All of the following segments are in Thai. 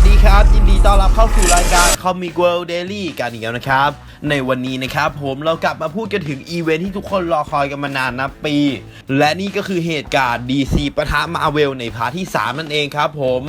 สดีครับ ยินดีต้อนรับเข้าสู่รายการ Comic World Daily กันอีกแล้วนะครับ ในวันนี้นะครับผมเรากลับมาพูดกันถึงอีเวนท์ที่ทุกคนรอคอยกันมานานนับปี และนี่ก็คือเหตุการณ์ DC ปะทะ Marvel ในพาร์ทที่ 3 นั่นเองครับผม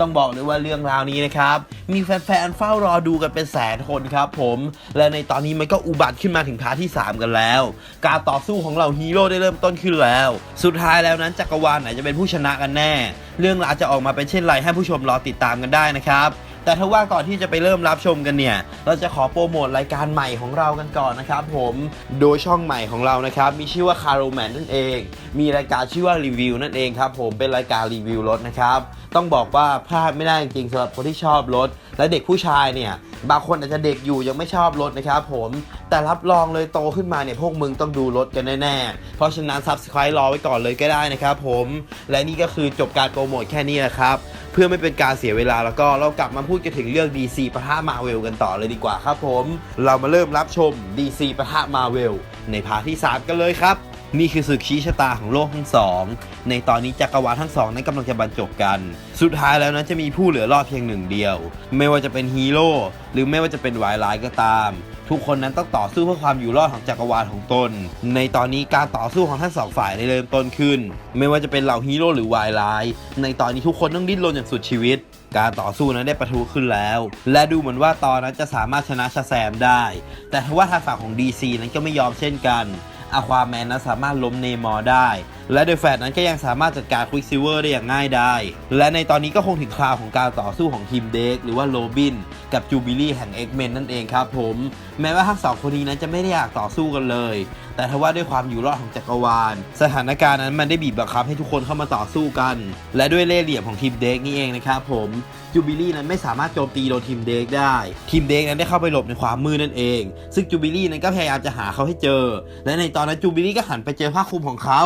ต้องบอกเลยว่าเรื่องราวนี้นะครับมีแฟนๆเฝ้ารอดูกันเป็นแสนคนครับผมและในตอนนี้มันก็อุบัติขึ้นมาถึงพาร์ทที่ 3 กันแล้ว การต่อสู้ของเหล่าฮีโร่ได้เริ่มต้นขึ้นแล้ว สุดท้ายแล้วนั้นจักรวาลไหนจะเป็นผู้ชนะกันแน่ เรื่องราวจะออกมาเป็นเช่นไรให้ผู้ชมรอติดตามกันได้นะครับ แต่ถ้าว่าก่อนที่จะไปเริ่มรับชมกันเนี่ย เราจะขอโปรโมทรายการใหม่ของเรากันก่อนนะครับผมโดยช่องใหม่ของเรานะครับ มีชื่อว่าคาร์โรแมนนั่นเอง มีรายการชื่อว่ารีวิวนั่นเองครับผมเป็นรายการรีวิวรถนะครับ ต้องบอกว่าพลาดไม่ได้จริงๆสำหรับคนที่ชอบรถ และเด็กผู้ชายเนี่ยบางคนอาจจะเด็กอยู่ยังไม่ชอบรถนะครับผม แต่รับรองเลยโตขึ้นมาเนี่ยพวกมึงต้องดูรถกันแน่ๆ เพราะฉะนั้น Subscribe รอไว้ก่อนเลยก็ได้นะครับผม และนี่ก็คือจบการโปรโมทแค่นี้นะครับ เพื่อไม่เป็นการเสียเวลาแล้วก็เรากลับมาพูดกันถึงเรื่อง DC ปะทะมาเวลกันต่อเลยดีกว่าครับผม เรามาเริ่มรับชม DC ปะทะมาเวลในพาร์ทที่ 3 กันเลยครับ นี่คือศึกชี้ชะตาของโลกทั้งสอง ในตอนนี้จักรวาลทั้งสองนั้นกำลังจะบรรจบกัน สุดท้ายแล้วนั้นจะมีผู้เหลือรอดเพียงหนึ่งเดียว ไม่ว่าจะเป็นฮีโร่หรือไม่ว่าจะเป็นวายร้ายก็ตาม ทุกคนนั้นต้องต่อสู้เพื่อความอยู่รอดของจักรวาลของตน ในตอนนี้การต่อสู้ของทั้งสองฝ่ายได้เริ่มต้นขึ้น ไม่ว่าจะเป็นเหล่าฮีโร่หรือวายร้าย ในตอนนี้ทุกคนต้องดิ้นรนอย่างสุดชีวิตการต่อสู้นั้นได้ประทุขึ้นแล้ว และดูเหมือนว่าตอนนั้นจะสามารถชนะชาแซมได้ แต่ทว่าทางฝั่งของ DC นั้นก็ไม่ยอมเช่นกัน อควาแมนนั้นสามารถล้มเนมอร์ได้ และเดอะแฟตนั้นก็ยังสามารถจัดการควิกซิเวอร์ได้อย่างง่ายได้และในตอนนี้ก็คงถึงคราวของการต่อสู้ของทีมเด็กหรือว่าโรบิน กับจูบิลี่แห่ง X-Men นั่นเองครับผม แม้ว่าทั้งสองคนนี้นั้นจะไม่ได้อยากต่อสู้กันเลย แต่ทว่าด้วยความอยู่รอดของจักรวาล สถานการณ์นั้นมันได้บีบบังคับให้ทุกคนเข้ามาต่อสู้กัน และด้วยเล่ห์เหลี่ยมของทีมเด็กนี่เองนะครับผมจูบิลี่นั้นไม่สามารถโจมตีโดนทีมเด็กได้ ทีมเด็กนั้นได้เข้าไปหลบในความมืดนั่นเอง ซึ่งจูบิลี่นั้นก็พยายามจะหาเขาให้เจอ และในตอนนั้นจูบิลี่ก็หันไปเจอผ้าคลุมของเขา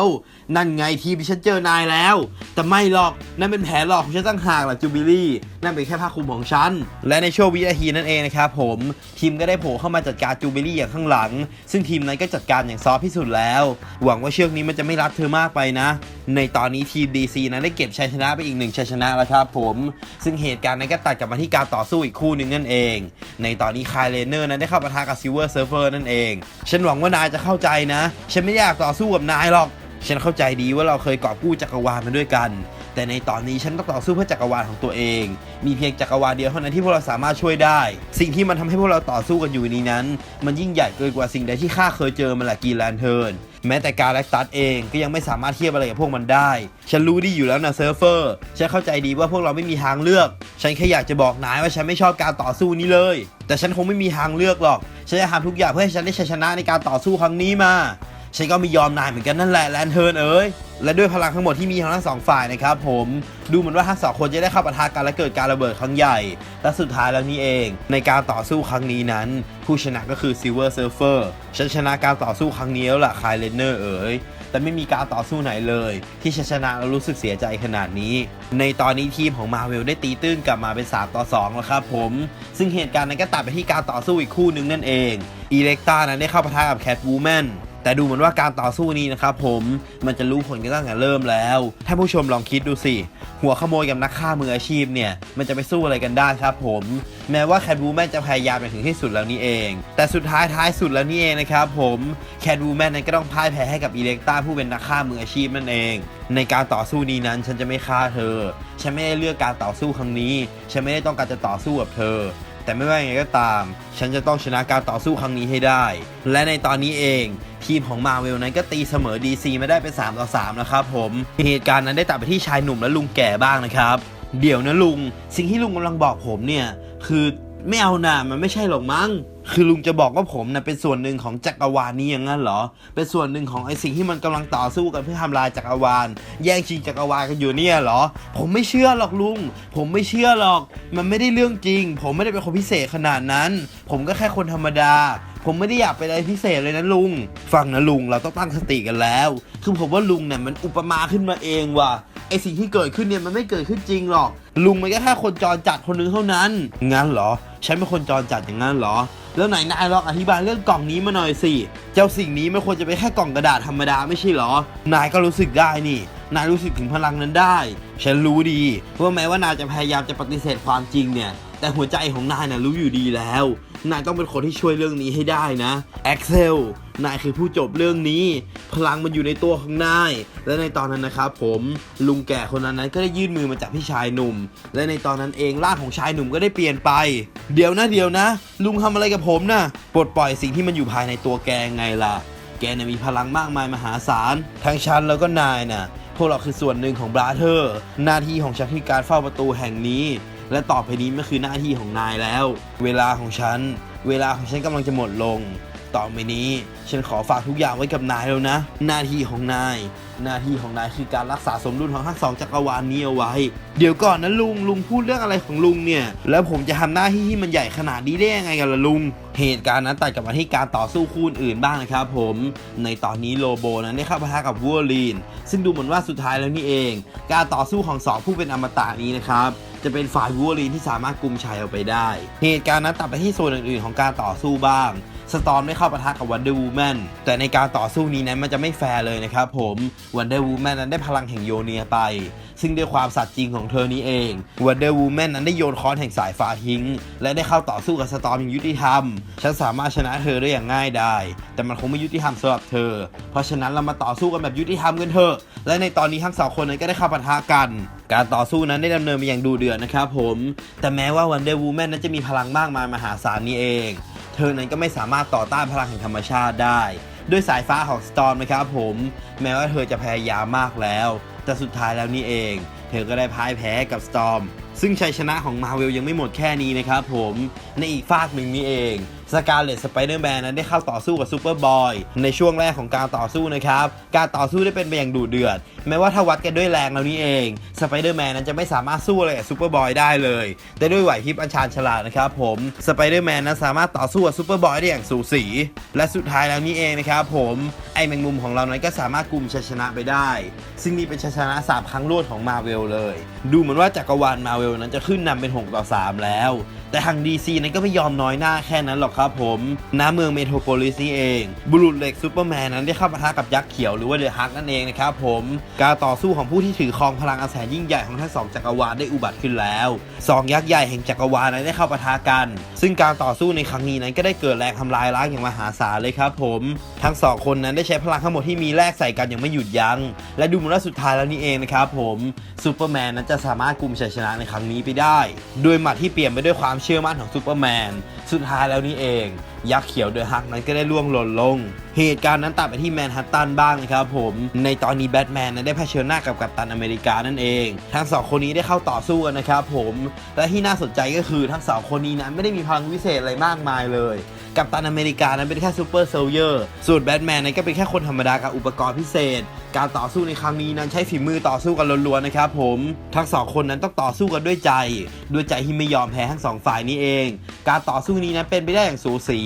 นั่นไงทีมที่ฉันเจอนายแล้ว แต่ไม่หรอกนั่นเป็นแผลหลอกของฉันตั้งหากล่ะจูบิลี่นั่นเป็นแค่ผ้าคลุมของฉัน และในช่วงวินาทีนั่นเองนะครับผมทีมก็ได้โผล่เข้ามาจัดการจูบิลี่อย่างข้างหลัง ซึ่งทีมนั้นก็จัดการอย่างซอฟที่สุดแล้ว หวังว่าเชือกนี้มันจะไม่รัดเธอมากไปนะ ในตอนนี้ทีม DC นั้นได้เก็บชัยชนะไปอีกหนึ่งชัยชนะแล้วครับผมซึ่งเหตุการณ์นั้นก็ตัดกลับมาที่การต่อสู้อีกคู่หนึ่งนั่นเอง ในตอนนี้คายเลเนอร์นั้นได้เข้าปะทะกับซิลเวอร์เซิร์ฟเวอร์นั่นเอง ฉันหวังว่านายจะเข้าใจนะ ฉันไม่อยากต่อสู้กับนายหรอก ฉันเข้าใจดีว่าเราเคยกอบกู้จักรวาลมาด้วยกัน แต่ในตอนนี้ฉันต้องต่อสู้เพื่อจักรวาลของตัวเอง มีเพียงจักรวาลเดียวเท่านั้นที่พวกเราสามารถช่วยได้ สิ่งที่มันทำให้พวกเราต่อสู้กันอยู่นี้นั้น มันยิ่งใหญ่เกินกว่าสิ่งใดที่ข้าเคยเจอมาแหละกีแลนเทิร์นแม้แต่การแลกตัสเองก็ยังไม่สามารถเทียบอะไรกับพวกมันได้ ฉันรู้ดีอยู่แล้วนะเซิร์ฟเฟอร์ ฉันเข้าใจดีว่าพวกเราไม่มีทางเลือก ฉันแค่อยากจะบอกนายว่าฉันไม่ชอบการต่อสู้นี้เลย แต่ฉันคงไม่มีทางเลือกหรอก ฉันจะทำทุกอย่างเพื่อให้ฉันได้ชัยชนะในการต่อสู้ครั้งนี้มา ฉันก็ไม่ยอมนายเหมือนกันนั่นแหละแลนเทิร์นเอ๋ยและด้วยพลังทั้งหมดที่มีของทั้งสองฝ่ายนะครับผมดูเหมือนว่าทั้งสองคนจะได้เข้าปะทะกันและเกิดการระเบิดครั้งใหญ่ และสุดท้ายแล้วนี่เอง ในการต่อสู้ครั้งนี้นั้น ผู้ชนะก็คือ Silver Surfer ฉันชนะการต่อสู้ครั้งนี้แล้วล่ะคายเลนเนอร์เอ๋ยแต่ไม่มีการต่อสู้ไหนเลย ที่ชนะแล้วรู้สึกเสียใจขนาดนี้ ในตอนนี้ทีมของมาเวลได้ตีตื้นกลับมาเป็น 3 ต่อ 2 แล้วครับผม ซึ่งเหตุการณ์นั้นก็ตัดไปที่การต่อสู้อีกคู่หนึ่งนั่นเองอีเล็กตานั้นได้เข้าปะทะกับแคทวูแมน แต่ดูเหมือนว่าการต่อสู้นี้นะครับผมมันจะรู้ผลกันตั้งแต่เริ่มแล้วท่านผู้ชมลองคิดดูสิ หัวขโมยกับนักฆ่ามืออาชีพเนี่ย มันจะไปสู้อะไรกันได้ครับผม แม้ว่าแคทวูแมนจะพยายามไปถึงที่สุดแล้วนี่เอง แต่สุดท้ายท้ายสุดแล้วนี่เองนะครับผมแคทวูแมนนั้นก็ต้องพ่ายแพ้ให้กับอีเล็กตาผู้เป็นนักฆ่ามืออาชีพนั่นเอง ในการต่อสู้นี้นั้นฉันจะไม่ฆ่าเธอ ฉันไม่ได้เลือกการต่อสู้ครั้งนี้ ฉันไม่ได้ต้องการจะต่อสู้กับเธอ แต่ไม่ว่ายังไงก็ตาม ฉันจะต้องชนะการต่อสู้ครั้งนี้ให้ได้ และในตอนนี้เองทีมของมาเวลนั้นก็ตีเสมอ DC มาได้เป็น 3 ต่อ 3 นะครับผมเหตุการณ์นั้นได้ตัดไปที่ชายหนุ่มและลุงแก่บ้างนะครับ เดี๋ยวนะลุง สิ่งที่ลุงกำลังบอกผมเนี่ย คือ ไม่เอาหน่ามันไม่ใช่หรอกมั้ง คือลุงจะบอกว่าผมนะเป็นส่วนหนึ่งของจักรวาลนี้อย่างนั้นเหรอ เป็นส่วนหนึ่งของไอสิ่งที่มันกำลังต่อสู้กันเพื่อทำลายจักรวาล แย่งชิงจักรวาลกันอยู่เนี่ยเหรอ ผมไม่เชื่อหรอกลุง ผมไม่เชื่อหรอก มันไม่ได้เรื่องจริง ผมไม่ได้เป็นคนพิเศษขนาดนั้น ผมก็แค่คนธรรมดา ผมไม่ได้อยากเป็นอะไรพิเศษเลยนะลุง ฟังนะลุง เราต้องตั้งสติกันแล้ว คือผมว่าลุงเนี่ยมันอุปมาขึ้นมาเองว่ะ ไอสิ่งที่เกิดขึ้นเนี่ยมันไม่เกิดขึ้นจริงหรอก ลุงมันก็แค่คนจรจัดคนนึงเท่านั้น งั้นเหรอฉันเป็นคนจรจัดอย่างนั้นเหรอ แล้วไหนนายลองอธิบายเรื่องกล่องนี้มาหน่อยสิ เจ้าสิ่งนี้ไม่ควรจะเป็นแค่กล่องกระดาษธรรมดาไม่ใช่เหรอ นายก็รู้สึกได้นี่ นายรู้สึกถึงพลังนั้นได้ ฉันรู้ดีว่าแม้ว่านายจะพยายามจะปฏิเสธความจริงเนี่ย แต่หัวใจของนายน่ะรู้อยู่ดีแล้ว นายต้องเป็นคนที่ช่วยเรื่องนี้ให้ได้นะแอ็กเซลนายคือผู้จบเรื่องนี้ พลังมันอยู่ในตัวของนาย และในตอนนั้นนะครับผมลุงแก่คนนั้นนั้นก็ได้ยื่นมือมาจากพี่ชายหนุ่ม และในตอนนั้นเองร่างของชายหนุ่มก็ได้เปลี่ยนไป เดี๋ยวนะเดี๋ยวนะ ลุงทำอะไรกับผมนะปลดปล่อยสิ่งที่มันอยู่ภายในตัวแกไงล่ะ แกเนี่ยมีพลังมากมายมหาศาลทั้งฉันแล้วก็นายน่ะพวกเราคือส่วนหนึ่งของบราเธอร์ หน้าที่ของฉันคือการเฝ้าประตูแห่งนี้ และต่อไปนี้มันคือหน้าที่ของนายแล้ว เวลาของฉัน เวลาของฉันกำลังจะหมดลง ต่อไปนี้ฉันขอฝากทุกอย่างไว้กับนายแล้วนะ หน้าที่ของนาย หน้าที่ของนายคือการรักษาสมดุลของทั้งสองจักรวาลนี้เอาไว้ เดี๋ยวก่อนนะลุงลุงพูดเรื่องอะไรของลุงเนี่ย แล้วผมจะทำหน้าที่ที่มันใหญ่ขนาดนี้ได้ยังไงกันล่ะลุง เหตุการณ์นั้นตัดกลับมาที่การต่อสู้คู่อื่นบ้างนะครับผม ในตอนนี้โลโบนั้นได้เข้าปะทะกับวัวลีน ซึ่งดูเหมือนว่าสุดท้ายแล้วนี่เอง การต่อสู้ของสองผู้เป็นอมตะนี้นะครับ จะเป็นฝ่ายวัวลีนที่สามารถกุมชัยเอาไปได้ เหตุการณ์นั้นตัดไปที่ส่วนอื่นๆของการต่อสู้บ้าง สตอมได้เข้าปะทะกับวันเดอร์วูแมนแต่ในการต่อสู้นี้นั้นมันจะไม่แฟร์เลยนะครับผมวันเดอร์วูแมนนั้นได้พลังแห่งโยเนียไป ซึ่งด้วยความสัตย์จริงของเธอนี้เองวันเดอร์วูแมนนั้นได้โยนค้อนแห่งสายฟ้าทิ้ง และได้เข้าต่อสู้กับสตอมอย่างยุติธรรม ฉันสามารถชนะเธอได้อย่างง่ายได้แต่มันคงไม่ยุติธรรมสำหรับเธอ เพราะฉะนั้นเรามาต่อสู้กันแบบยุติธรรมกันเถอะ และในตอนนี้ทั้งสองคนนั้นก็ได้เข้าปะทะกัน การต่อสู้นั้นได้ดำเนินไปอย่างดูเดือดนะครับผม แต่แม้ว่าวันเดอร์วูแมนนั้นจะมีพลังมากมายมหาศาลนี้เอง เธอนั้นก็ไม่สามารถต่อต้านพลังแห่งธรรมชาติได้ ด้วยสายฟ้าของสตอร์มนะครับผม แม้ว่าเธอจะพยายามมากแล้ว แต่สุดท้ายแล้วนี่เอง เธอก็ได้พ่ายแพ้กับสตอร์มซึ่งชัยชนะของมาเวลยังไม่หมดแค่นี้นะครับผมในอีกฝากหนึ่งนี่เอง สกาเลตสไปเดอร์แมนนั้นได้เข้าต่อสู้กับซูเปอร์บอยในช่วงแรกของการต่อสู้นะครับ การต่อสู้ได้เป็นไปอย่างดุเดือด แม้ว่าถ้าวัดกันด้วยแรงแล้วนี่เองสไปเดอร์แมนนั้นจะไม่สามารถสู้อะไรกับซูเปอร์บอยได้เลย แต่ด้วยไหวพริบอันชาญฉลาดนะครับผมสไปเดอร์แมนนั้นสามารถต่อสู้กับซูเปอร์บอยได้อย่างสูสี และสุดท้ายแล้วนี่เองนะครับผมไอแมงมุมของเรานั้นก็สามารถกลุ่มชัยชนะไปได้ ซึ่งนี่เป็นชัยชนะสามครั้งรวดของมาเวลเลย ดูเหมือนว่าจักรวาลมาเวลนั้นจะขึ้นนำเป็น 6 ต่อ 3 แล้ว แต่ทาง DC นั้นก็ไม่ยอมน้อยหน้าแค่นั้นหรอกครับผมณเมืองเมโทรโพลิสนี่เอง บุรุษเหล็กซูเปอร์แมนนั้นได้เข้าปะทะกับยักษ์เขียวหรือว่าเดอะฮักนั่นเองนะครับผม การต่อสู้ของผู้ที่ถือครองพลังอันแสนยิ่งใหญ่ของทั้งสองจักรวาลได้อุบัติขึ้นแล้วสองยักษ์ใหญ่แห่งจักรวาลนั้นได้เข้าปะทะกัน ซึ่งการต่อสู้ในครั้งนี้นั้นก็ได้เกิดแรงทำลายล้างอย่างมหาศาลเลยครับผม ทั้งสองคนนั้นได้ใช้พลังทั้งหมดที่มีแลกใส่กันอย่างไม่หยุดยัง้ง และดูเหมือนว่าสุดท้ายแล้วนี่เองนะครับผมซูเปอร์แมนนั้นจะสามารถกลุ่มชัยชนะในครั้งนี้ไปได้ ด้วยหมัดที่เปลี่ยนไปด้วยความเชื่อมั่นของซูเปอร์แมน สุดท้ายแล้วนี่เองเองยักษ์เขียวเดอะฮักนั้นก็ได้ล่วงหล่นลง เหตุการณ์นั้นตัดไปที่แมนฮัตตันบ้างนะครับผม ในตอนนี้แบทแมนนั้นได้เผชิญหน้ากับกัปตันอเมริกานั่นเอง ทั้งสองคนนี้ได้เข้าต่อสู้กันนะครับผม และที่น่าสนใจก็คือทั้งสองคนนี้นั้นไม่ได้มีพลังวิเศษอะไรมากมายเลย กัปตันอเมริกานั้นเป็นแค่ซูเปอร์โซลเยอร์ ส่วนแบทแมนนั้นก็เป็นแค่คนธรรมดากับอุปกรณ์พิเศษ การต่อสู้ในครั้งนี้นั้นใช้ฝีมือต่อสู้กันล้วนๆนะครับผม ทั้งสองคนนั้นต้องต่อสู้กันด้วยใจ ด้วยใจที่ไม่ยอมแพ้ทั้งสองฝ่ายนี้เอง การต่อสู้นี้นั้นเป็นไปได้อย่างสูสี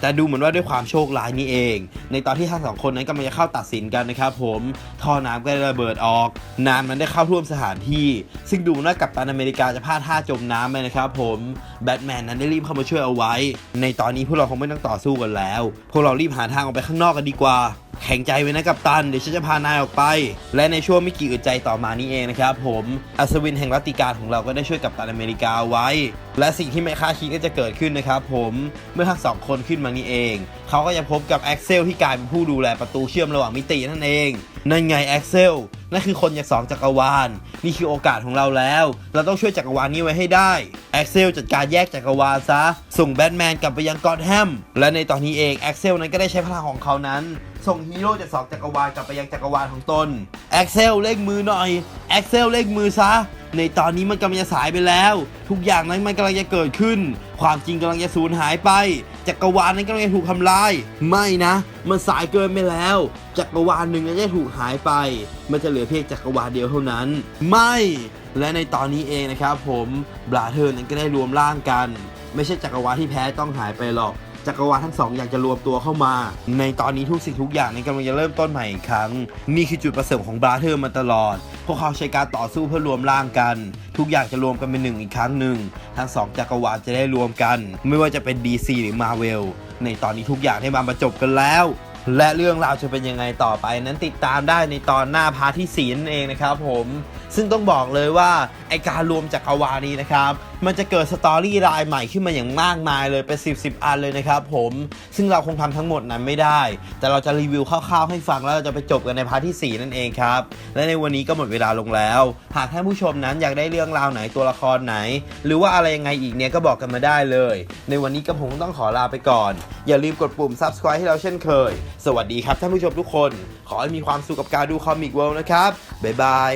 แต่ดูเหมือนว่าด้วยความโชคร้ายนี้เอง ในตอนที่ทั้งสองคนนั้นกำลังจะเข้าตัดสินกันนะครับผมท่อน้ำก็ได้ระเบิดออก น้ำมันได้เข้าท่วมสถานที่ ซึ่งดูเหมือนว่ากัปตันอเมริกาจะพลาดท่าจมน้ำไปนะครับผมแบทแมนนั้นได้รีบเข้ามาช่วยเอาไว้ ในตอนนี้พวกเราคงไม่ต้องต่อสู้กันแล้ว พวกเรารีบหาทางออกไปข้างนอกกันดีกว่า แข็งใจไว้นะกัปตัน เดี๋ยวฉันจะพานายออกไป และในช่วงไม่กี่อึดใจต่อมานี้เองนะครับผมอัศวินแห่งรัตติการของเราก็ได้ช่วยกัปตันอเมริกาไว้ และสิ่งที่ไม่คาดคิดก็จะเกิดขึ้นนะครับผมเมื่อทั้งสองคนขึ้นมานี่เอง เขาก็จะพบกับแอ็กเซลที่กลายเป็นผู้ดูแลประตูเชื่อมระหว่างมิตินั่นเอง นั่นไงแอ็กเซลนั่นคือคนจากสองจักรวาล นี่คือโอกาสของเราแล้ว เราต้องช่วยจักรวาลนี้ไว้ให้ได้แอ็กเซลจัดการแยกจักรวาลซะ ส่งแบทแมนกลับไปยังกอตแฮม และในตอนนี้เองแอ็กเซลนั้นก็ได้ใช้พลังของเขานั้น ส่งฮีโร่จากสองจักรวาลกลับไปยังจักรวาลของตนแอ็กเซลเล่งมือหน่อยแอ็กเซลเล่งมือซะ ในตอนนี้มันกำลังจะสายไปแล้ว ทุกอย่างนั้นมันกำลังจะเกิดขึ้น ความจริงกำลังจะสูญหายไป จักรวาลนั้นกำลังจะถูกทำลาย ไม่นะ มันสายเกินไปแล้ว จักรวาลหนึ่งนั้นจะถูกหายไป มันจะเหลือเพียงจักรวาลเดียวเท่านั้น ไม่ และในตอนนี้เองนะครับผมบลาเธอร์นั้นก็ได้รวมร่างกัน ไม่ใช่จักรวาลที่แพ้ต้องหายไปหรอก จักรวาลทั้งสองอยากจะรวมตัวเข้ามา ในตอนนี้ทุกสิ่งทุกอย่างในกำลังจะเริ่มต้นใหม่อีกครั้ง นี่คือจุดประสงค์ของบราเธอร์มาตลอด พวกเขาใช้การต่อสู้เพื่อรวมร่างกัน ทุกอย่างจะรวมกันเป็นหนึ่งอีกครั้งหนึ่งทั้งสองจักรวาลจะได้รวมกัน ไม่ว่าจะเป็น DC หรือ Marvel ในตอนนี้ทุกอย่างได้มาบรรจบกันแล้ว และเรื่องราวจะเป็นยังไงต่อไปนั้นติดตามได้ในตอนหน้าพาร์ทที่สี่นั่นเองนะครับผมซึ่งต้องบอกเลยว่าไอการรวมจักรวาลนี้นะครับมันจะเกิดสตอรี่รายใหม่ขึ้นมาอย่างมากมายเลยเป็น 10 10 อันเลยนะครับผมซึ่งเราคงทำทั้งหมดนั้นไม่ได้ แต่เราจะรีวิวคร่าวๆให้ฟังแล้วเราจะไปจบกันในพาร์ทที่ 4 นั่นเองครับ และในวันนี้ก็หมดเวลาลงแล้ว หากท่านผู้ชมนั้นอยากได้เรื่องราวไหนตัวละครไหน หรือว่าอะไรยังไงอีกเนี่ยก็บอกกันมาได้เลย ในวันนี้ก็ผมต้องขอลาไปก่อน อย่าลืมกดปุ่ม subscribe ให้เราเช่นเคย สวัสดีครับท่านผู้ชมทุกคน ขอให้มีความสุขกับการดูคอมิกเวิลด์นะครับบ๊ายบาย